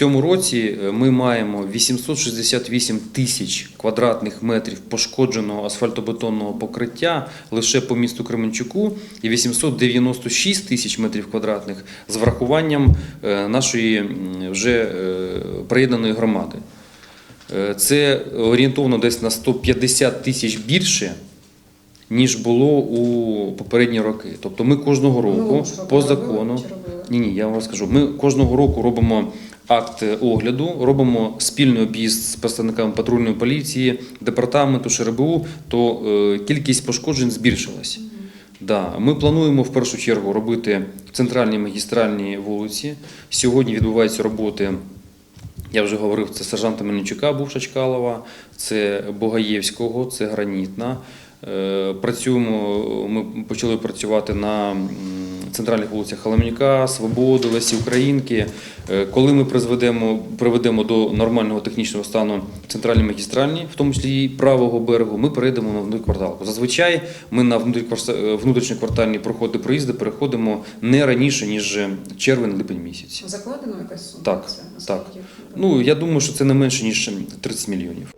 цьому році е, ми маємо 868 тисяч квадратних метрів пошкодженого асфальтобетонного покриття лише по місту Кременчуку і 896 тисяч метрів квадратних з врахуванням е, нашої вже е, приєднаної громади. Це орієнтовно десь на 150 тисяч більше, ніж було у попередні роки. Тобто ми кожного року по закону. Ні, ні, я вам розкажу. Ми кожного року робимо акт огляду, робимо спільний об'їзд з представниками патрульної поліції, департаменту ШРБУ, то е, кількість пошкоджень збільшилась. Да, ми плануємо в першу чергу робити центральні магістральні вулиці. Сьогодні відбуваються роботи. Я вже говорив, це сержанта Мельничука, бувша Чкалова, це Богаєвського, це Гранітна. Е, Працюємо, ми почали працювати на м, центральних вулицях Халамнюка, Свободи, Лесі Українки. Е, Коли ми призведемо, приведемо до нормального технічного стану центральні магістральні, в тому числі і правого берегу, ми перейдемо на внутрікварталку. Зазвичай ми на е, внутрішньоквартальні проходи проїзди переходимо не раніше, ніж червень-липень місяць. Закладено якась сума? Так, так. Ну, я думаю, що це не менше, ніж 30 мільйонів.